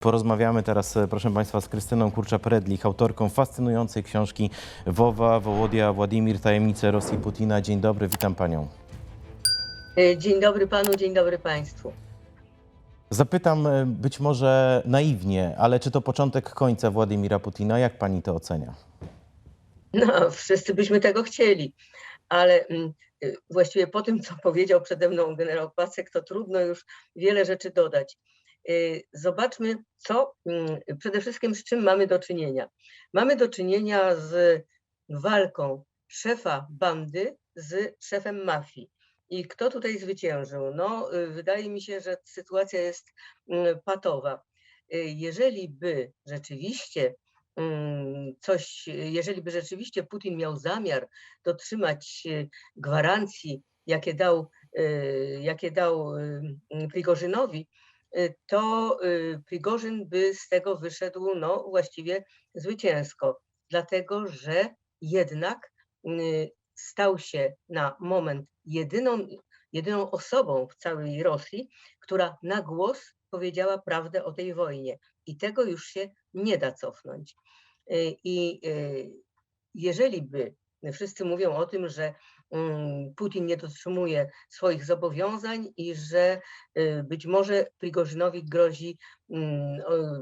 Porozmawiamy teraz, e, proszę Państwa, z Krystyną Kurcza-Predlich, autorką fascynującej książki Wowa, Wołodia, Władimir, Tajemnice Rosji Putina. Dzień dobry, witam Panią. E, Dzień dobry panu, dzień dobry państwu. Zapytam e, być może naiwnie, ale czy to początek końca Władimira Putina? Jak Pani to ocenia? No, wszyscy byśmy tego chcieli, ale mm, właściwie po tym, co powiedział przede mną generał Pacek, to trudno już wiele rzeczy dodać. Y, Zobaczmy, co mm, przede wszystkim z czym mamy do czynienia. Mamy do czynienia z walką szefa bandy z szefem mafii. I kto tutaj zwyciężył? No, y, wydaje mi się, że sytuacja jest mm, patowa. Y, Jeżeli by rzeczywiście mm, coś, jeżeli by rzeczywiście Putin miał zamiar dotrzymać y, gwarancji, jakie dał, y, jakie dał y, Prigorzynowi, y, to y, Prigorzyn by z tego wyszedł no, właściwie zwycięsko, dlatego że jednak y, stał się na moment jedyną, jedyną osobą w całej Rosji, która na głos powiedziała prawdę o tej wojnie. I tego już się nie da cofnąć. Y, I y, jeżeli by wszyscy mówią o tym, że Putin nie dotrzymuje swoich zobowiązań i że y, być może Prigorzynowi grozi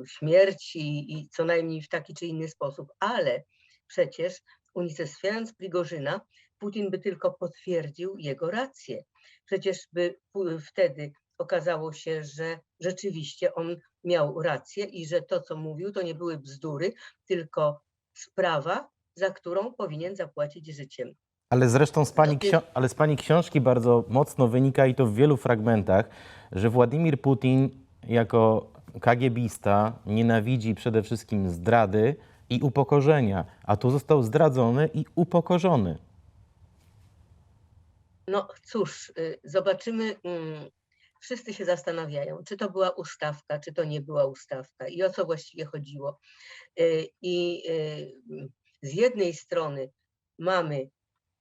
śmierć i, i co najmniej w taki czy inny sposób, ale przecież unicestwiając Prigorzyna, Putin by tylko potwierdził jego rację. Przecież by wtedy okazało się, że rzeczywiście on miał rację i że to, co mówił, to nie były bzdury, tylko sprawa, za którą powinien zapłacić życiem. Ale zresztą z pani, ale z pani książki bardzo mocno wynika i to w wielu fragmentach, że Władimir Putin jako kagiebista nienawidzi przede wszystkim zdrady i upokorzenia, a tu został zdradzony i upokorzony. No cóż, y, zobaczymy. mm, Wszyscy się zastanawiają, czy to była ustawka, czy to nie była ustawka i o co właściwie chodziło. Y, I y, z jednej strony mamy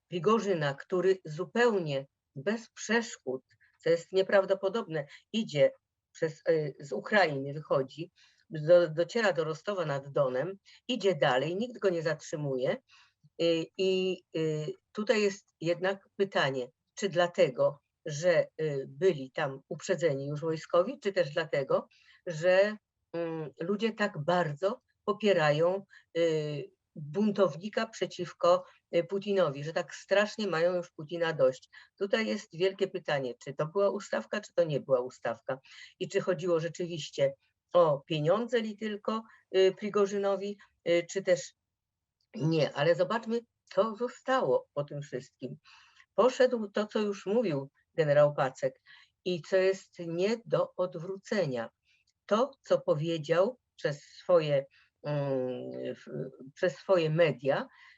Prigorzyna, który zupełnie bez przeszkód, co jest nieprawdopodobne, idzie przez, y, z Ukrainy, wychodzi, do, dociera do Rostowa nad Donem, idzie dalej, nikt go nie zatrzymuje. Y, I y, tutaj jest jednak pytanie, czy dlatego, że byli tam uprzedzeni już wojskowi, czy też dlatego, że mm, ludzie tak bardzo popierają buntownika przeciwko Putinowi, że tak strasznie mają już Putina dość. Tutaj jest wielkie pytanie, czy to była ustawka, czy to nie była ustawka i czy chodziło rzeczywiście o pieniądze li tylko y, Prigorzynowi, y, czy też nie, ale zobaczmy, co zostało po tym wszystkim. Poszedł to, co już mówił generał Pacek i co jest nie do odwrócenia. To, co powiedział przez swoje, mm, przez swoje media y, y,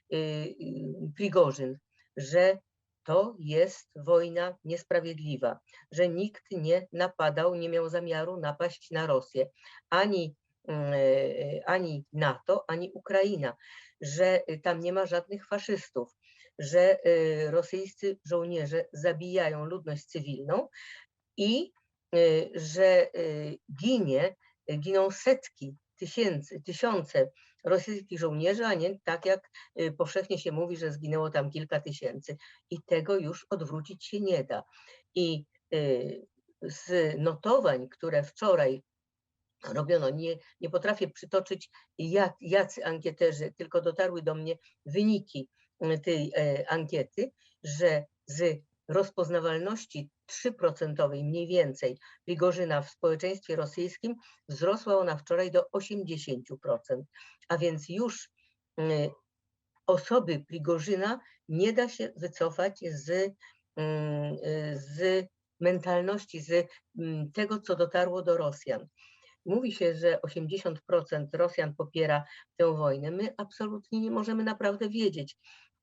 Prigorzyn, że to jest wojna niesprawiedliwa, że nikt nie napadał, nie miał zamiaru napaść na Rosję, ani, e, ani NATO, ani Ukraina, że y, tam nie ma żadnych faszystów, że y, rosyjscy żołnierze zabijają ludność cywilną i y, że y, ginie, y, giną setki tysięcy, tysiące rosyjskich żołnierzy, a nie tak jak y, powszechnie się mówi, że zginęło tam kilka tysięcy. I tego już odwrócić się nie da. I y, z notowań, które wczoraj robiono, nie, nie potrafię przytoczyć jak, jacy ankieterzy, tylko dotarły do mnie wyniki y, tej e, ankiety, że z rozpoznawalności 3% mniej więcej Prigorzyna w społeczeństwie rosyjskim wzrosła ona wczoraj do 80%. A więc już y, osoby Prigorzyna nie da się wycofać z, mm, y, z mentalności, z tego, co dotarło do Rosjan. Mówi się, że 80% Rosjan popiera tę wojnę. My absolutnie nie możemy naprawdę wiedzieć,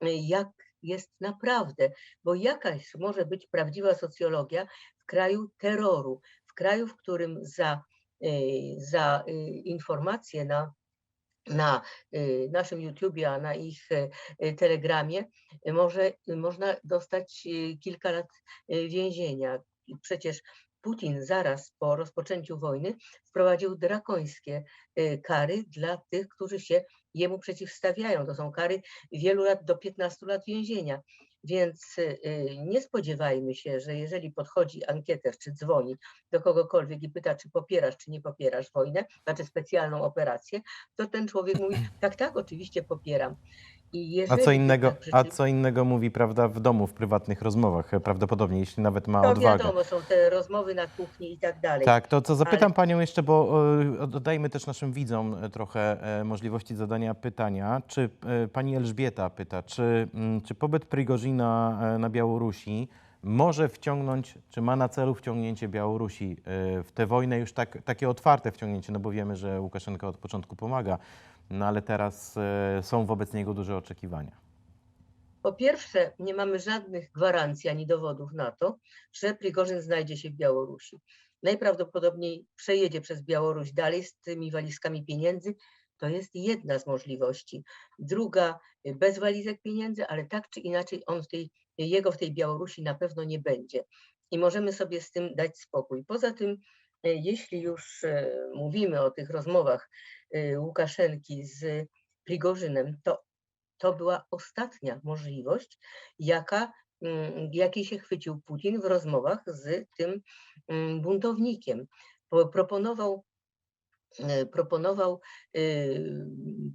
y, jak jest naprawdę, bo jakaś może być prawdziwa socjologia w kraju terroru, w kraju, w którym za, y, za y, informacje na na y, naszym YouTubie, a na ich Telegramie może, można dostać kilka lat więzienia. Przecież Putin zaraz po rozpoczęciu wojny wprowadził drakońskie kary dla tych, którzy się jemu przeciwstawiają. To są kary wielu lat do 15 lat więzienia. Więc y, nie spodziewajmy się, że jeżeli podchodzi ankieter czy dzwoni do kogokolwiek i pyta, czy popierasz, czy nie popierasz wojnę, znaczy specjalną operację, to ten człowiek mówi, tak, tak, oczywiście popieram. A co innego, jednak a co innego mówi, prawda, w domu, w prywatnych rozmowach, e, prawdopodobnie, jeśli nawet ma to odwagę. wiadomo, są te rozmowy na kuchni i tak dalej. Tak, to co zapytam Ale- Panią jeszcze, bo e, dodajmy też naszym widzom e, trochę możliwości zadania pytania. Czy Pani Elżbieta pyta, czy, mm, czy pobyt Prigozina na Białorusi może wciągnąć, czy ma na celu wciągnięcie Białorusi w tę wojnę, już tak, takie otwarte wciągnięcie, no bo wiemy, że Łukaszenka od początku pomaga, no ale teraz e, są wobec niego duże oczekiwania. Po pierwsze, nie mamy żadnych gwarancji ani dowodów na to, że Prigorzyn znajdzie się w Białorusi. Najprawdopodobniej przejedzie przez Białoruś dalej z tymi walizkami pieniędzy. To jest jedna z możliwości. Druga, y, bez walizek pieniędzy, ale tak czy inaczej on w tej, jego w tej Białorusi na pewno nie będzie. I możemy sobie z tym dać spokój. Poza tym, y, jeśli już mówimy o tych rozmowach Łukaszenki z Prigorzynem, to to była ostatnia możliwość, jaka, mm, jakiej się chwycił Putin w rozmowach z tym mm, buntownikiem. Po- Proponował, e, proponował y,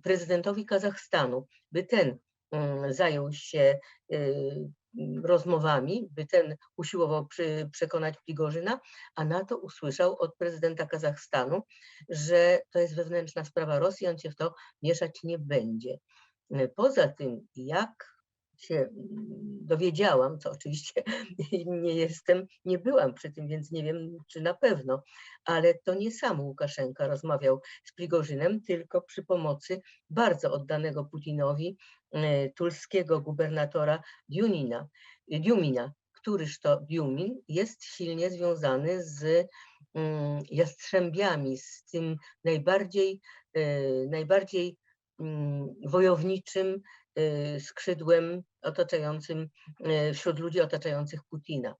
prezydentowi Kazachstanu, by ten mm, zajął się y, rozmowami, by ten usiłował przy, przekonać Prigorzyna, a na to usłyszał od prezydenta Kazachstanu, że to jest wewnętrzna sprawa Rosji, on się w to mieszać nie będzie. Poza tym, jak się mm, dowiedziałam, co oczywiście nie jestem, nie byłam przy tym, więc nie wiem, czy na pewno, ale to nie sam Łukaszenka rozmawiał z Prigorzynem, tylko przy pomocy bardzo oddanego Putinowi e, tulskiego gubernatora Diunina, Diumina, któryż to Diumin jest silnie związany z mm, jastrzębiami, z tym najbardziej, e, najbardziej mm, wojowniczym skrzydłem otaczającym, y, wśród ludzi otaczających Putina.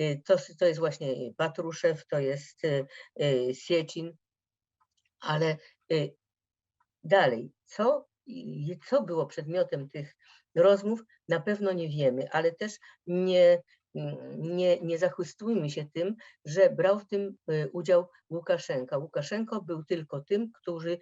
Y, To, to jest właśnie Patruszew, to jest y, y, Siecin, ale y, dalej, co, co było przedmiotem tych rozmów, na pewno nie wiemy, ale też nie, nie, nie zachwystujmy się tym, że brał w tym y, udział Łukaszenka. Łukaszenko był tylko tym, który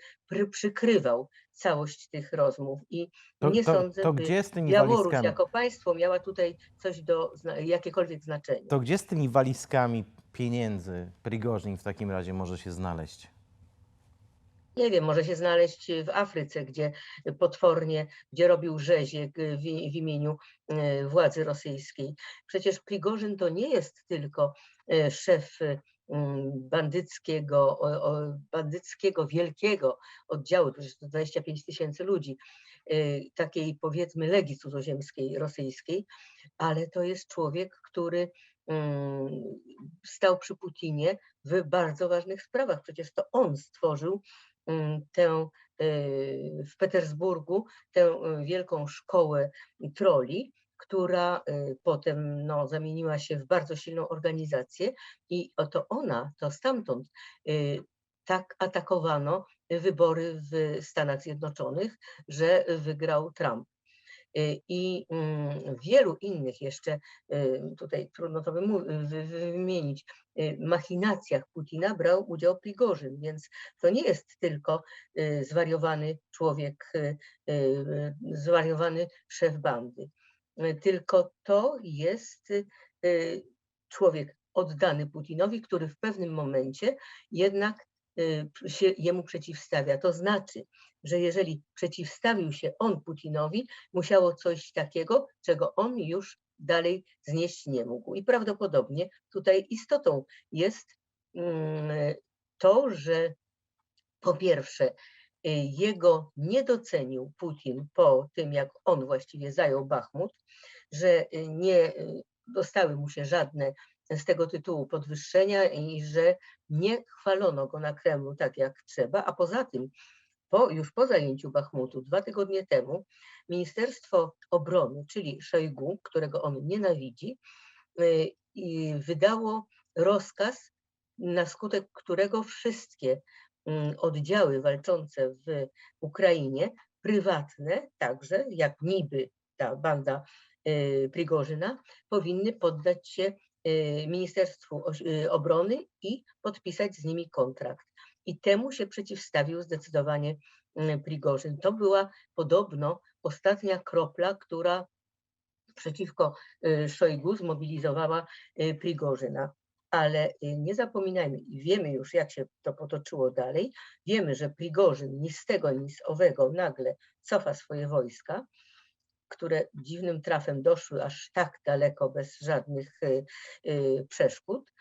przykrywał całość tych rozmów i To, nie to, sądzę, to by Białoruś jako państwo miała tutaj coś do, jakiekolwiek znaczenie. To gdzie z tymi walizkami pieniędzy Prigorzin w takim razie może się znaleźć? Nie wiem, może się znaleźć w Afryce, gdzie potwornie, gdzie robił rzezie w, w imieniu e, władzy rosyjskiej. Przecież Prigorzyn to nie jest tylko e, szef e, bandyckiego, bandyckiego wielkiego oddziału, to jest 25 tysięcy ludzi, takiej powiedzmy legii cudzoziemskiej rosyjskiej, ale to jest człowiek, który mm, stał przy Putinie w bardzo ważnych sprawach. Przecież to on stworzył tę y, w Petersburgu tę y, wielką szkołę troli, która y, potem no, zamieniła się w bardzo silną organizację i oto ona, to stamtąd tak atakowano wybory w Stanach Zjednoczonych, że wygrał Trump. Y, I mm, wielu innych jeszcze, y, tutaj trudno to wy- wymienić, y, machinacjach Putina brał udział Prigorzyn, więc to nie jest tylko y, zwariowany człowiek, y, y, zwariowany szef bandy, Y, tylko to jest y, y, człowiek oddany Putinowi, który w pewnym momencie jednak y, się jemu przeciwstawia. To znaczy, że jeżeli przeciwstawił się on Putinowi, musiało coś takiego, czego on już dalej znieść nie mógł. I prawdopodobnie tutaj istotą jest mm, to, że po pierwsze, y, jego nie docenił Putin po tym, jak on właściwie zajął Bachmut, że y, nie y, dostały mu się żadne z tego tytułu podwyższenia i że nie chwalono go na Kremlu tak jak trzeba, a poza tym po, już po zajęciu Bachmutu dwa tygodnie temu Ministerstwo Obrony, czyli Szojgu, którego on nienawidzi, y, wydało rozkaz, na skutek którego wszystkie mm, oddziały walczące w Ukrainie, prywatne także, jak niby ta banda y, Prigorzyna, powinny poddać się y, Ministerstwu Obrony i podpisać z nimi kontrakt. I temu się przeciwstawił zdecydowanie mm, Prigorzyn. To była podobno ostatnia kropla, która przeciwko y, Szojgu zmobilizowała y, Prigorzyna. Ale y, nie zapominajmy, i wiemy już, jak się to potoczyło dalej. Wiemy, że Prigorzyn ni z tego, ni z owego nagle cofa swoje wojska, które dziwnym trafem doszły aż tak daleko bez żadnych przeszkód.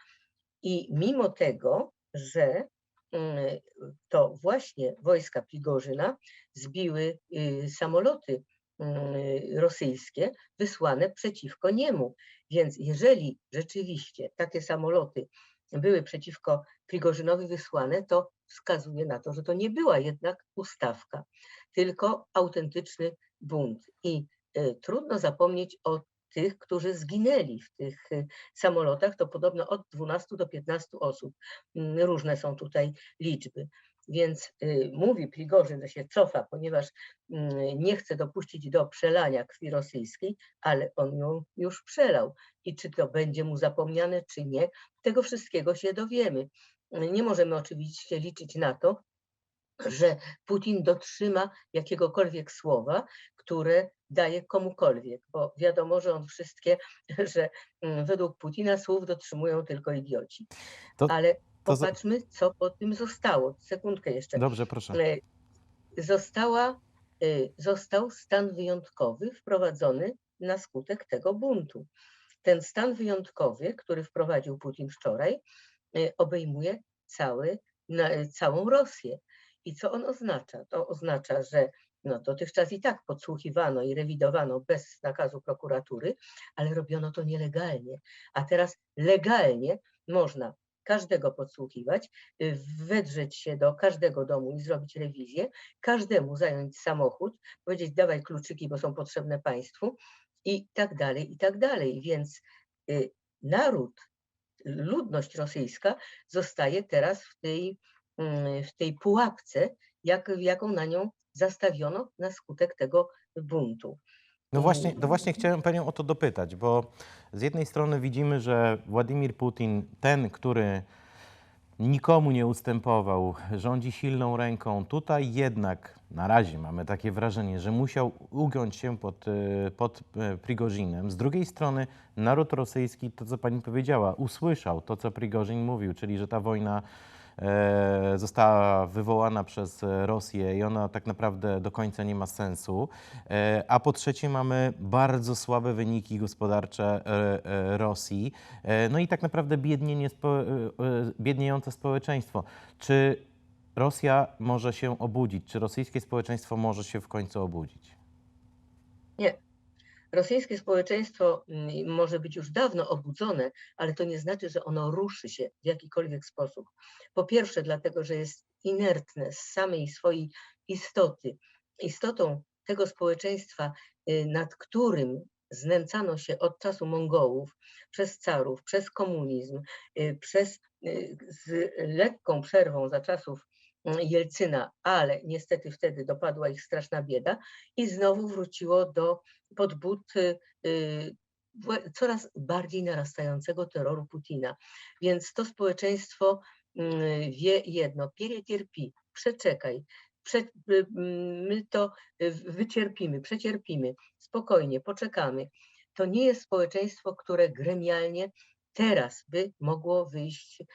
I mimo tego, że to właśnie wojska Prigorzyna zbiły y, samoloty mm, rosyjskie wysłane przeciwko niemu. Więc jeżeli rzeczywiście takie samoloty były przeciwko Prigorzynowi wysłane, to wskazuje na to, że to nie była jednak ustawka, tylko autentyczny bunt. I y, trudno zapomnieć o tych, którzy zginęli w tych y, samolotach, to podobno od 12 do 15 osób. Różne są tutaj liczby. Więc y, mówi Prigorzyn, że się cofa, ponieważ nie chce dopuścić do przelania krwi rosyjskiej, ale on ją już przelał. I czy to będzie mu zapomniane, czy nie, tego wszystkiego się dowiemy. Nie możemy oczywiście liczyć na to, że Putin dotrzyma jakiegokolwiek słowa, które daje komukolwiek, bo wiadomo, że on wszystkie, że mm, według Putina słów dotrzymują tylko idioci. To- Ale to popatrzmy, co po tym zostało. Sekundkę jeszcze. Dobrze, proszę. E, Została, e, został stan wyjątkowy wprowadzony na skutek tego buntu. Ten stan wyjątkowy, który wprowadził Putin wczoraj, e, obejmuje cały, całą Rosję. I co on oznacza? To oznacza, że no, dotychczas i tak podsłuchiwano i rewidowano bez nakazu prokuratury, ale robiono to nielegalnie. A teraz legalnie można każdego podsłuchiwać, y, wedrzeć się do każdego domu i zrobić rewizję, każdemu zająć samochód, powiedzieć dawaj kluczyki, bo są potrzebne państwu i tak dalej, i tak dalej. Więc y, naród, ludność rosyjska zostaje teraz w tej, w tej pułapce, jak, jaką na nią zastawiono na skutek tego buntu. No właśnie, no właśnie chciałem Panią o to dopytać, bo z jednej strony widzimy, że Władimir Putin, ten, który nikomu nie ustępował, rządzi silną ręką, tutaj jednak na razie mamy takie wrażenie, że musiał ugiąć się pod, y, pod y, Prigozinem. Z drugiej strony naród rosyjski, to co Pani powiedziała, usłyszał to, co Prigorzin mówił, czyli że ta wojna została wywołana przez e, Rosję i ona tak naprawdę do końca nie ma sensu. E, A po trzecie mamy bardzo słabe wyniki gospodarcze e, e, Rosji, e, no i tak naprawdę biednienie, e, e, biedniejące społeczeństwo. Czy Rosja może się obudzić? Czy rosyjskie społeczeństwo może się w końcu obudzić? Nie. Rosyjskie społeczeństwo mm, może być już dawno obudzone, ale to nie znaczy, że ono ruszy się w jakikolwiek sposób. Po pierwsze, dlatego, że jest inertne z samej swojej istoty. Istotą tego społeczeństwa, y, nad którym znęcano się od czasu Mongołów, przez carów, przez komunizm, y, przez y, z lekką przerwą za czasów Jelcyna, ale niestety wtedy dopadła ich straszna bieda i znowu wróciło do pod but y, y, coraz bardziej narastającego terroru Putina. Więc to społeczeństwo mm, wie jedno, cierpi, przeczekaj, prze, y, my to y, wycierpimy, przecierpimy, spokojnie, poczekamy. To nie jest społeczeństwo, które gremialnie teraz by mogło wyjść y,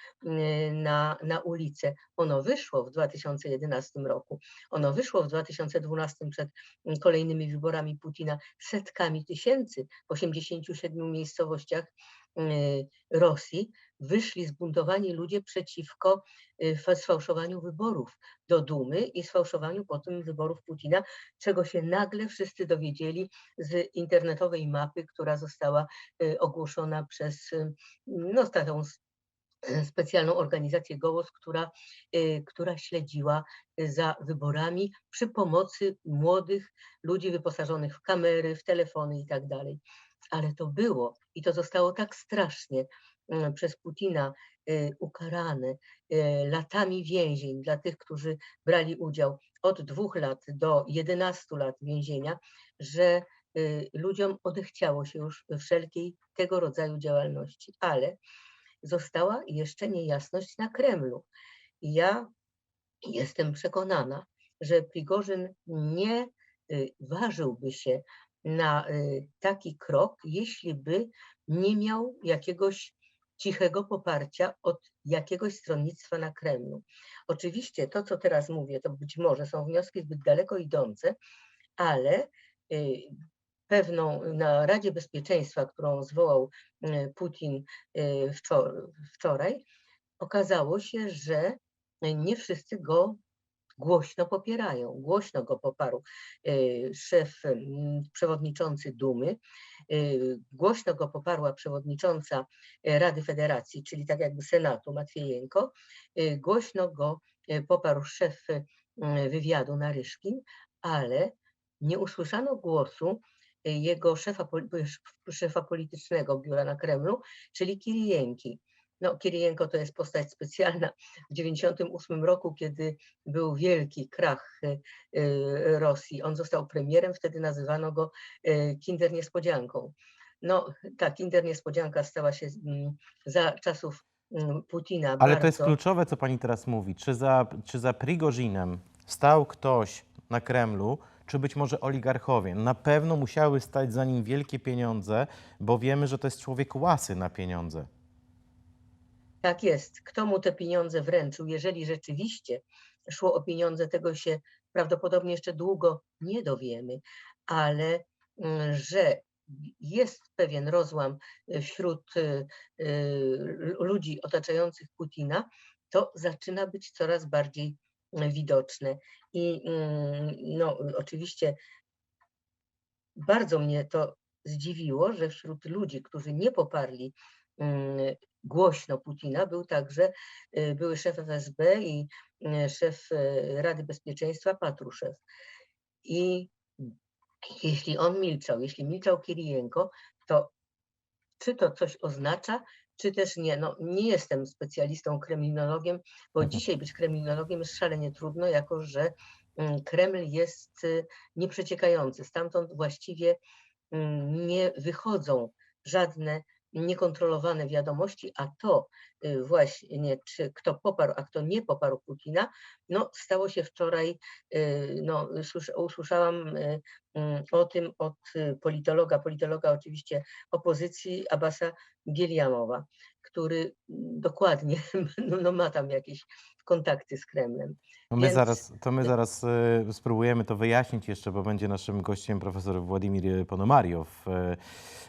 na, na ulicę. Ono wyszło w 2011 roku, ono wyszło w 2012 przed mm, kolejnymi wyborami Putina. Setkami tysięcy w 87 miejscowościach y, Rosji wyszli zbuntowani ludzie przeciwko y, fa- sfałszowaniu wyborów do Dumy i sfałszowaniu potem wyborów Putina, czego się nagle wszyscy dowiedzieli z internetowej mapy, która została y, ogłoszona przez y, no, taką specjalną organizację Gołos, która, która śledziła za wyborami przy pomocy młodych ludzi wyposażonych w kamery, w telefony i tak dalej. Ale to było i to zostało tak strasznie przez Putina y, ukarane y, latami więzień dla tych, którzy brali udział od dwóch lat do 11 lat więzienia, że ludziom odechciało się już wszelkiej tego rodzaju działalności. Ale została jeszcze niejasność na Kremlu. Ja jestem przekonana, że Prigorzyn nie ważyłby się na taki krok, jeśli by nie miał jakiegoś cichego poparcia od jakiegoś stronnictwa na Kremlu. Oczywiście to, co teraz mówię, to być może są wnioski zbyt daleko idące, ale y, pewną na Radzie Bezpieczeństwa, którą zwołał y, Putin y, wczor- wczoraj, okazało się, że nie wszyscy go głośno popierają. Głośno go poparł y, szef, przewodniczący Dumy, y, głośno go poparła przewodnicząca y, Rady Federacji, czyli tak jakby Senatu Matwiejenko, głośno go poparł szef wywiadu Naryszkin, ale nie usłyszano głosu jego szefa, szefa politycznego biura na Kremlu, czyli Kirijenki. No, Kirijenko to jest postać specjalna. W 1998 roku, kiedy był wielki krach y, y, Rosji, on został premierem, wtedy nazywano go y, Kinder Niespodzianką. No, ta Kinder Niespodzianka stała się mm, za czasów mm, Putina Ale bardzo... to jest kluczowe, co pani teraz mówi. Czy za, czy za Prigozinem stał ktoś na Kremlu, czy być może oligarchowie? Na pewno musiały stać za nim wielkie pieniądze, bo wiemy, że to jest człowiek łasy na pieniądze. Tak jest. Kto mu te pieniądze wręczył? Jeżeli rzeczywiście szło o pieniądze, tego się prawdopodobnie jeszcze długo nie dowiemy, ale mm, że jest pewien rozłam y, wśród y, y, ludzi otaczających Putina, to zaczyna być coraz bardziej widoczne. I mm, no, oczywiście bardzo mnie to zdziwiło, że wśród ludzi, którzy nie poparli mm, głośno Putina, był także y, były szef FSB i y, szef y, Rady Bezpieczeństwa Patruszew. I jeśli on milczał, jeśli milczał Kirijenko, to czy to coś oznacza, czy też nie. No, nie jestem specjalistą, kryminologiem, bo Mhm. dzisiaj być kryminologiem jest szalenie trudno, jako że Kreml jest nieprzeciekający. Stamtąd właściwie nie wychodzą żadne niekontrolowane wiadomości, a to y, właśnie, czy kto poparł, a kto nie poparł Putina, no stało się wczoraj, y, no słysza- usłyszałam y, mm, o tym od politologa, politologa oczywiście opozycji Abasa Gieliamowa, który mm, dokładnie no, no ma tam jakieś kontakty z Kremlem. No my Więc- zaraz, to my zaraz e, spróbujemy to wyjaśnić jeszcze, bo będzie naszym gościem profesor Władimir Ponomariow, e,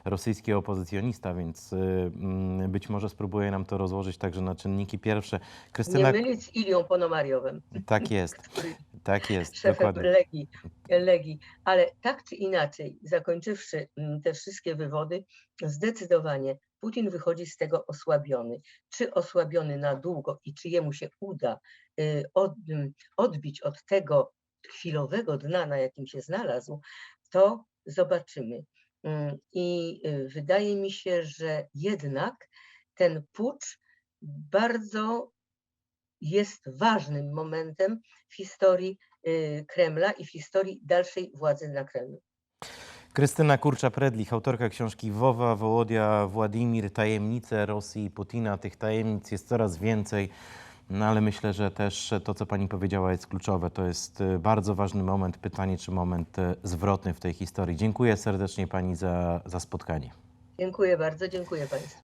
rosyjski opozycjonista, więc mm, być może spróbuje nam to rozłożyć także na czynniki pierwsze. Nie Krystyna, mylić z Ilią Ponomariowem, tak jest, tak jest, szefem dokładnie. Legii, Legii. Ale tak czy inaczej, zakończywszy mm, te wszystkie wywody, zdecydowanie Putin wychodzi z tego osłabiony. Czy osłabiony na długo i czy jemu się uda y, od, odbić od tego chwilowego dna, na jakim się znalazł, to zobaczymy. Mm, I y, wydaje mi się, że jednak ten pucz bardzo jest ważnym momentem w historii y, Kremla i w historii dalszej władzy na Kremlu. Krystyna Kurcza-Predlich, autorka książki Wowa, Wołodia, Władimir, Tajemnice Rosji i Putina. Tych tajemnic jest coraz więcej, no ale myślę, że też to, co pani powiedziała, jest kluczowe. To jest e, bardzo ważny moment. Pytanie, czy moment e, zwrotny w tej historii. Dziękuję serdecznie pani za, za spotkanie. Dziękuję bardzo, dziękuję Państwu.